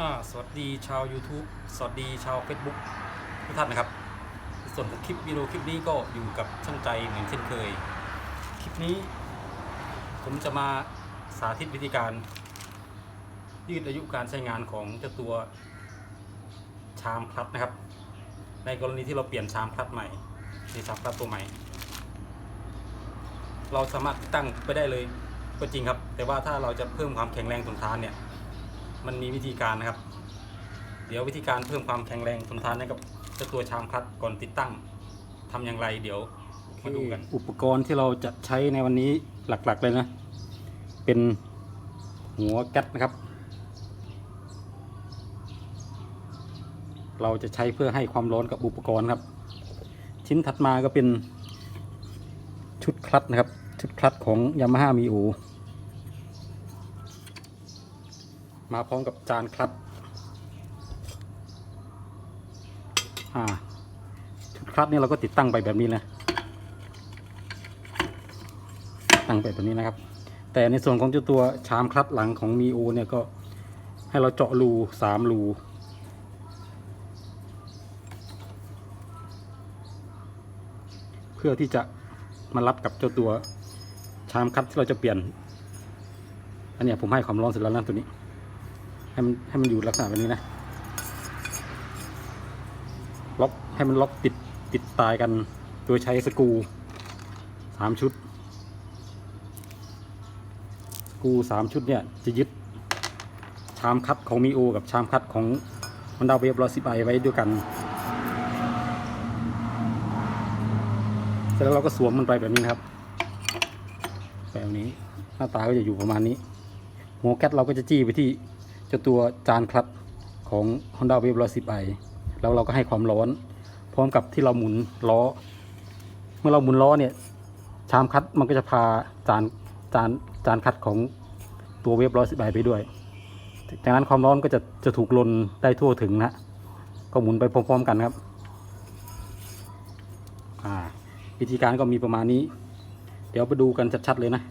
อ่าสวัสดีชาว YouTube สวัสดีชาว Facebook ทุกท่านนะครับ ส่วนของคลิปวิดีโอคลิปนี้ก็อยู่กับช่างใจเหมือนเช่นเคย คลิปนี้ ผมจะมาสาธิตวิธีการยืดอายุการใช้งานของเจ้าตัวชามพลัดนะครับ ในกรณีที่เราเปลี่ยนชามพลัดใหม่ในชามพลัดตัวใหม่ เราสามารถตั้งไปได้เลยก็จริงครับ แต่ว่าถ้าเราจะเพิ่มความแข็งแรงทนทานเนี่ย มันมีวิธีการนะครับ เดี๋ยววิธีการเพิ่มความแข็งแรงทนทานให้กับเจ้าตัวชามพลัดก่อนติดตั้งทำอย่างไร เดี๋ยวมาดูกันอุปกรณ์ที่เราจะใช้ในวันนี้หลักๆเลยนะ เป็นหัวแก๊สนะครับ เราจะใช้เพื่อให้ความร้อนกับอุปกรณ์ครับ ชิ้นถัดมาก็เป็นชุดคลัตช์นะครับ ชุดคลัตช์ของ Yamaha m i u ม มาพร้อมกับจานคลัตช์อ่าชุดคลัตช์นี่เราก็ติดตั้งไปแบบนี้นะตั้งไปแบบนี้นะครับ แต่ในส่วนของเจ้าตัวชามคลัตช์หลังของมีโอเนี่ยก็ให้เราเจาะรูสามรูเพื่อที่จะมารับกับเจ้าตัวชามคัดที่เราจะเปลี่ยนอันนี้ผมให้ความร้อนเสร็จแล้วนะตัวนี้ ให้มันให้มันอยู่ลักษณะแบบนี้นะล็อกให้มันล็อกติดติดตายกัน โดยใช้สกรูสามชุด สกรูสามชุดเนี่ยจะยึดชามคัดของมีโอกับชามคัดของ Honda Wave 110i ไอไว้ด้วยกัน เสร็จแล้วเราก็สวมมันไปแบบนี้นครับ แบบนี้หน้าตาก็จะอยู่ประมาณนี้หัวแก๊สเราก็จะจี้ไปที่ จ้าตัวจานคลัตของ Honda Wave 110i แล้วเราก็ให้ความร้อน พร้อมกับที่เราหมุนล้อ เมื่อเราหมุนล้อเนี่ยชามคัดมันก็จะพาจานจานจานคัดของตัวเวฟร้อยสิบไปด้วย จากนั้นความร้อนก็จะจะถูกลนได้ทั่วถึงนะ ก็หมุนไปพร้อมๆกันครับอ่าวิธีการก็มีประมาณนี้ เดี๋ยวไปดูกันชัดๆเลยนะ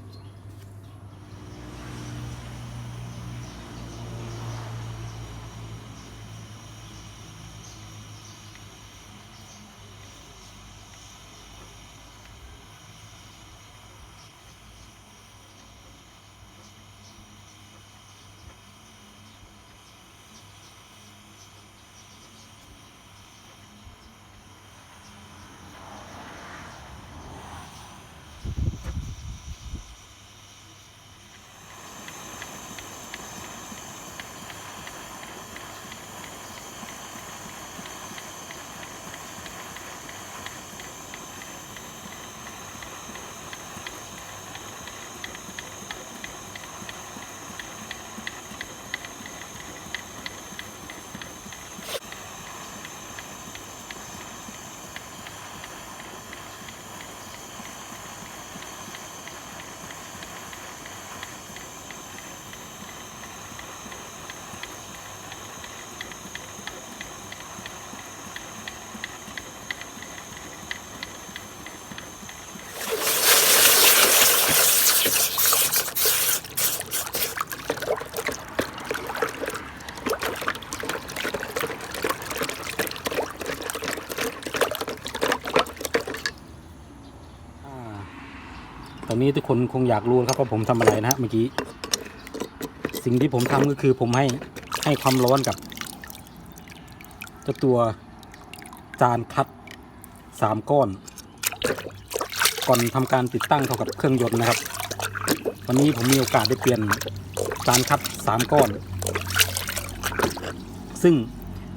ตอนนี้ทุกคนคงอยากรู้ครับว่าผมทำอะไรนะฮะเมื่อกี้ สิ่งที่ผมทำก็คือผมให้ให้ความร้อนกับเจ้าตัวจานคัดสามก้อน ก่อนทำการติดตั้งเข้ากับเครื่องยนต์นะครับ วันนี้ผมมีโอกาสได้เปลี่ยนจานคัดสามก้อน ซึ่ง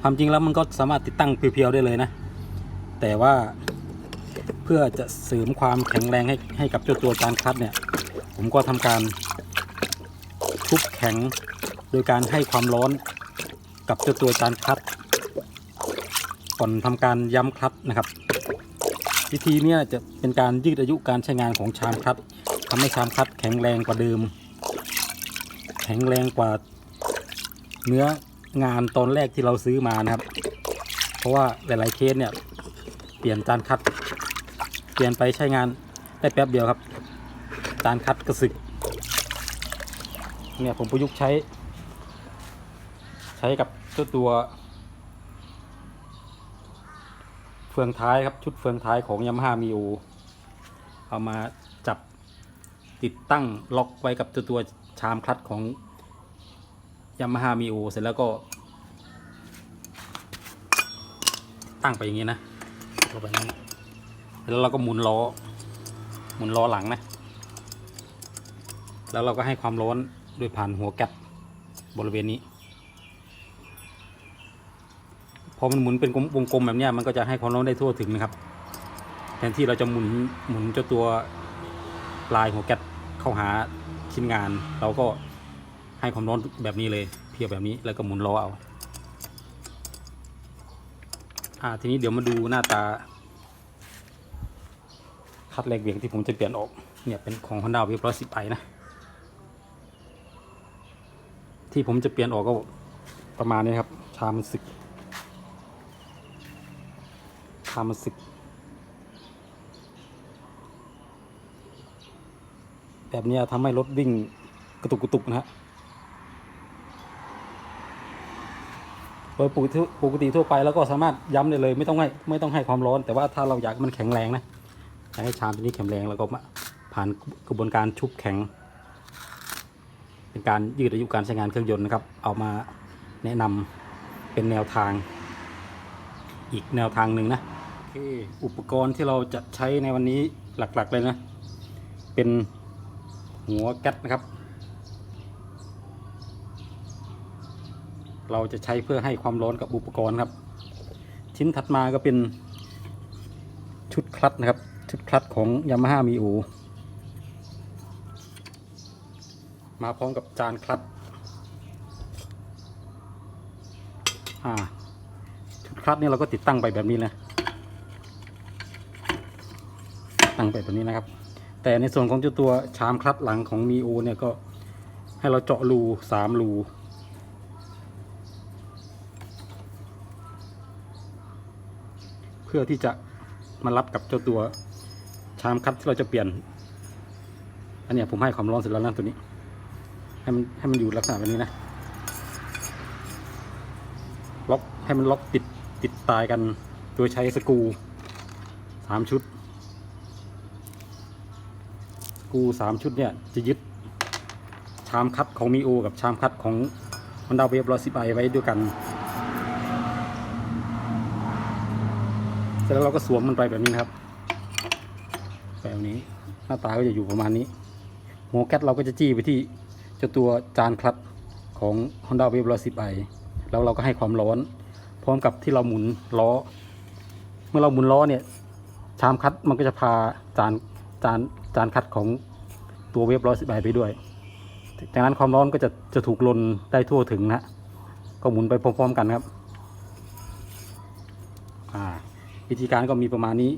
ความจริงแล้วมันก็สามารถติดตั้งเพียวๆได้เลยนะ แต่ว่า เพื่อจะเสริมความแข็งแรงให้ให้กับเจ้าตัวจานคัดเนี่ย ผมก็ทำการทุบแข็งโดยการให้ความร้อนกับเจ้าตัวจานคัดก่อนทำการย้ำคลัดนะครับ วิธีนี้จะเป็นการยืดอายุการใช้งานของชามคัดทำให้ชามคัดแข็งแรงกว่าเดิม แข็งแรงกว่าเนื้องานตอนแรกที่เราซื้อมานะครับ เพราะว่าหลายๆเคสเนี่ยเปลี่ยนจานคัด ลี่ยนไปใช้งานได้แป๊บเดียวครับจานคัดกระสึก เนี่ยผมประยุกต์ใช้ ใช้กับเจ้าตัว เฟืองท้ายครับชุดเฟืองท้ายของยามาฮ่ามีโอเอามาจับติดตั้งล็อกไว้กับตัวตัวชามคลัตของยามาฮ่ามีโอเสร็จแล้วก็ ตั้งไปอย่างนี้นะเข้าไปนี้ แล้วเราก็หมุนล้อ หมุนล้อหลังนะ แล้วเราก็ให้ความร้อนด้วยผ่านหัวแก๊สบริเวณนี้ พอมันหมุนเป็นวงกลมแบบนี้มันก็จะให้ความร้อนได้ทั่วถึงนะครับ แทนที่เราจะหมุนหมุนเจ้าตัวปลายหัวแก๊สเข้าหาชิ้นงาน เราก็ให้ความร้อนแบบนี้เลยเพียบแบบนี้แล้วก็หมุนล้อเอาอ่าทีนี้เดี๋ยวมาดูหน้าตา คัดแรงเบี่ยงที่ผมจะเปลี่ยนออกเนี่ยเป็นของ Honda w a v ร้อยสิบไอนะ ที่ผมจะเปลี่ยนออกก็ประมาณนี้ครับ ชามันสึก ชามันสึก แบบนี้ทำให้รถวิ่งกระตุกกระตุกนะฮะโดยปกติทั่วไปแล้วก็สามารถย้ำได้เลย ไม่ต้องให้ไม่ต้องให้ความร้อน แต่ว่าถ้าเราอยากมันแข็งแรงนะ ให้ชามตัวนี้แข็งแรงแล้วก็มาผ่านกระบวนการชุบแข็ง เป็นการยืดอายุการใช้งานเครื่องยนต์นะครับ เอามาแนะนำเป็นแนวทาง อีกแนวทางหนึ่งนะโอเคอุปกรณ์ที่เราจะใช้ในวันนี้หลักๆเลยนะ เป็นหัวแก๊สนะครับ เราจะใช้เพื่อให้ความร้อนกับอุปกรณ์ครับ ชิ้นถัดมาก็เป็นชุดคลัตนะครับ ชุดคลัตของ Yamaha m i u มาพร้อมกับจานคลัตชุดคลัตนี่เราก็ติดตั้งไปแบบนี้นะตั้งไปแบบนี้นะครับ แต่ในส่วนของเจ้าตัวชามคลัตหลังของ m i u เนี่ยก็ให้เราเจาะรูสามรูเพื่อที่จะมารับกับเจ้าตัว ชามคัดที่เราจะเปลี่ยน อันนี้ผมให้ความร้อนเสร็จแล้วนะตัวนี้ ให้มันให้มันอยู่ลักษณะแบบนี้นะ ล็อกให้มันล็อกติดติดตายกัน โดยใช้สกูสามชุด สกูสามชุดเนี่ยจะยึดชามคัดของมีโอ กับชามคัดของมันดาเวฟร้อยสิบไอไว้ด้วยกัน เสร็จแล้วเราก็สวมมันไปแบบนี้นะครับ แบบนี้ หน้าตาก็จะอยู่ประมาณนี้ หัวแก๊สเราก็จะจี้ไปที่เจ้าตัวจานคลัตของ Honda Wave 110i แล้วเราก็ให้ความร้อน พร้อมกับที่เราหมุนล้อ เมื่อเราหมุนล้อเนี่ย ชามคัดมันก็จะพาจานจานจานคัดของตัวเวฟ 110i ไปด้วย จากนั้นความร้อนก็จะจะถูกลนได้ทั่วถึงนะ ก็หมุนไปพร้อมๆกันครับอ่าวิธีการก็มีประมาณนี้